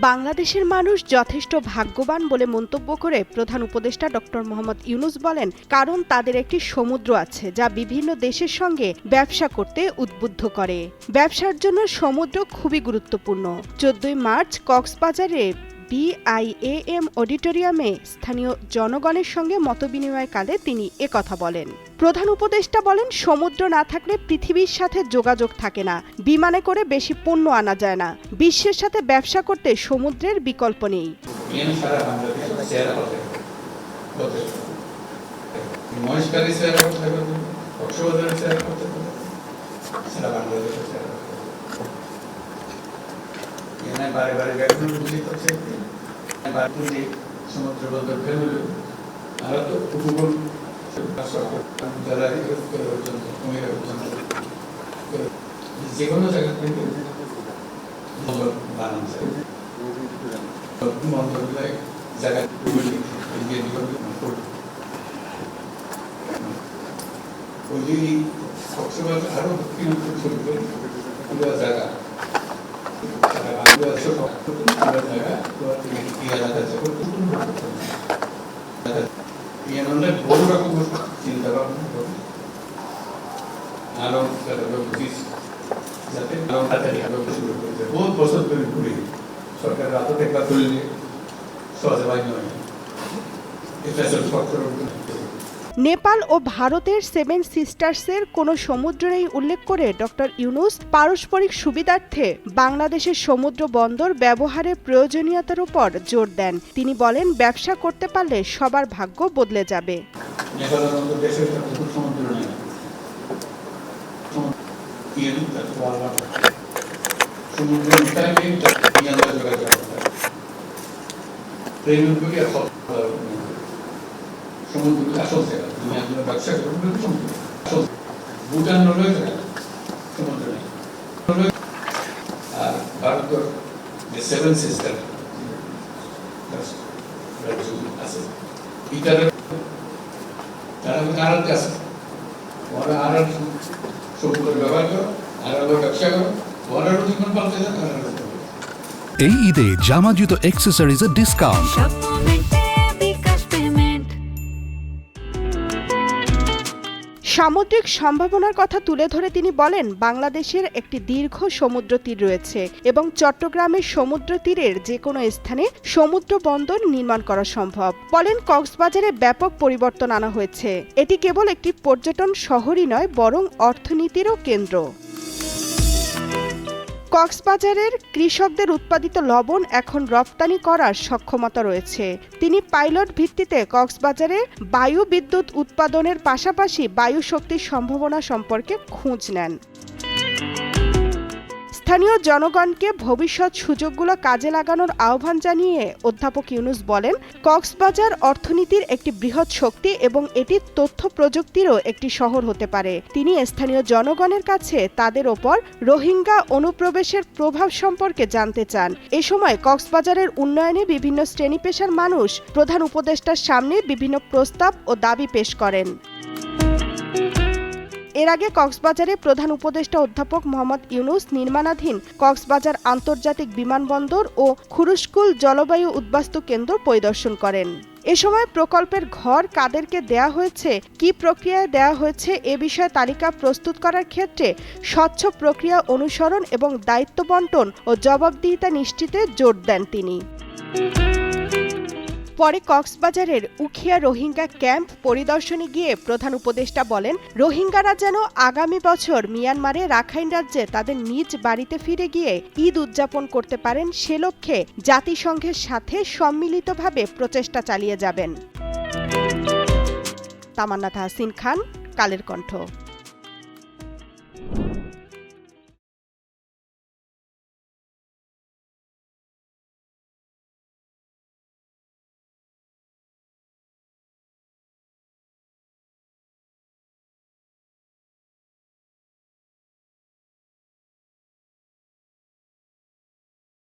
বাংলাদেশের মানুষ যথেষ্ট ভাগ্যবান বলে মন্তব্য করে প্রধান উপদেষ্টা ডক্টর মোহাম্মদ ইউনুস বলেন, কারণ তাদের একটি সমুদ্র আছে যা বিভিন্ন দেশের সঙ্গে ব্যবসা করতে উদ্বুদ্ধ করে। ব্যবসার জন্য সমুদ্র খুবই গুরুত্বপূর্ণ। চোদ্দই মার্চ কক্সবাজারে বিআইএএম অডিটোরিয়ামে স্থানীয় জনগণের সঙ্গে মতবিনিময়কালে তিনি একথা বলেন। প্রধান উপদেষ্টা বলেন, সমুদ্র না থাকলে পৃথিবীর সাথে যোগাযোগ থাকে না, বিমানে করে বেশি পণ্য আনা যায় না, বিশ্বের সাথে ব্যবসা করতে সমুদ্রের বিকল্প নেই। সেটা বাংলাদেশের বারে বারে ব্যাঙ্গালোর উল্লেখ করছেন তিনি সমুদ্র বন্দর বেঙ্গালুরু ভারত উপকূল। যে কোনো জায়গা থেকে বানানো যায়। জায়গা ওই যদি সবসময় আরও জায়গা। ভাবনা করে আরও বুঝিস যাতে বহুত বছর ধরে ঘুরে সরকারের হাতে তুললে সহজে বাই নয় এটা সরকার নেপাল ও ভারতের সেভেন সিস্টার্সের কোনো সমুদ্র নেই উল্লেখ করে ডক্টর ইউনুস পারস্পরিক সুবিধার্থে বাংলাদেশের সমুদ্র বন্দর ব্যবহারের প্রয়োজনীয়তার উপর জোর দেন তিনি বলেন ব্যবসা করতে পারলে সবার ভাগ্য বদলে যাবে আর ব্যবহার এই ঈদে জামা জুতো এক্সেসরিজ অ্যাক্সেসরিজের ডিসকাউন্ট সামুদ্রিক সম্ভাবনার কথা তুলে ধরে তিনি বলেন, বাংলাদেশের একটি দীর্ঘ সমুদ্র তীর রয়েছে এবং চট্টগ্রামের সমুদ্র তীরের যে কোনো স্থানে সমুদ্র বন্দর নির্মাণ করা সম্ভব। বলেন, কক্সবাজারে ব্যাপক পরিবর্তন আনা হয়েছে। এটি কেবল একটি পর্যটন শহরই নয়, বরং অর্থনীতিরও কেন্দ্র। কক্সবাজারের কৃষকদের উৎপাদিত লবণ এখন রপ্তানি করার সক্ষমতা রয়েছে। তিনি পাইলট ভিত্তিতে কক্সবাজারে বায়ু বিদ্যুৎ উৎপাদনের পাশাপাশি বায়ু শক্তির সম্ভাবনা সম্পর্কে খোঁজ নেন। স্থানীয় জনগণকে ভবিষ্যৎ সুযোগগুলো কাজে লাগানোর আহ্বান জানিয়ে অধ্যাপক ইউনুস বলেন, কক্সবাজার অর্থনীতির একটি বৃহৎ শক্তি এবং এটি তথ্য প্রযুক্তিরও একটি শহর হতে পারে। তিনি স্থানীয় জনগণের কাছে তাদের ওপর রোহিঙ্গা অনুপ্রবেশের প্রভাব সম্পর্কে জানতে চান। এ সময় কক্সবাজারের উন্নয়নে বিভিন্ন শ্রেণি পেশার মানুষ প্রধান উপদেষ্টার সামনে বিভিন্ন প্রস্তাব ও দাবি পেশ করেন। এর আগে কক্সবাজারে প্রধান উপদেষ্টা অধ্যাপক মোহাম্মদ ইউনুস নির্মাণাধীন কক্সবাজার আন্তর্জাতিক বিমানবন্দর ও খুরুশকুল জলবায়ু উদ্বাস্তু কেন্দ্র পরিদর্শন করেন। এ সময় প্রকল্পের ঘর কাদেরকে দেয়া হয়েছে, কি প্রক্রিয়ায় দেয়া হয়েছে এ বিষয়ে তালিকা প্রস্তুত করার ক্ষেত্রে স্বচ্ছ প্রক্রিয়া অনুসরণ এবং দায়িত্ব বন্টন ও জবাবদিহিতা নিশ্চিতে জোর দেন তিনি। পরে কক্সবাজারের উখিয়া রোহিঙ্গা ক্যাম্প পরিদর্শনে গিয়ে প্রধান উপদেষ্টা বলেন, রোহিঙ্গারা যেন আগামী বছর মিয়ানমারে রাখাইন রাজ্যে তাদের নিজ বাড়িতে ফিরে গিয়ে ঈদ উদযাপন করতে পারেন, সে লক্ষ্যে জাতিসংঘের সাথে সম্মিলিতভাবে প্রচেষ্টা চালিয়ে যাবেন। তামান্না তাহসিন খান, কালের কণ্ঠ।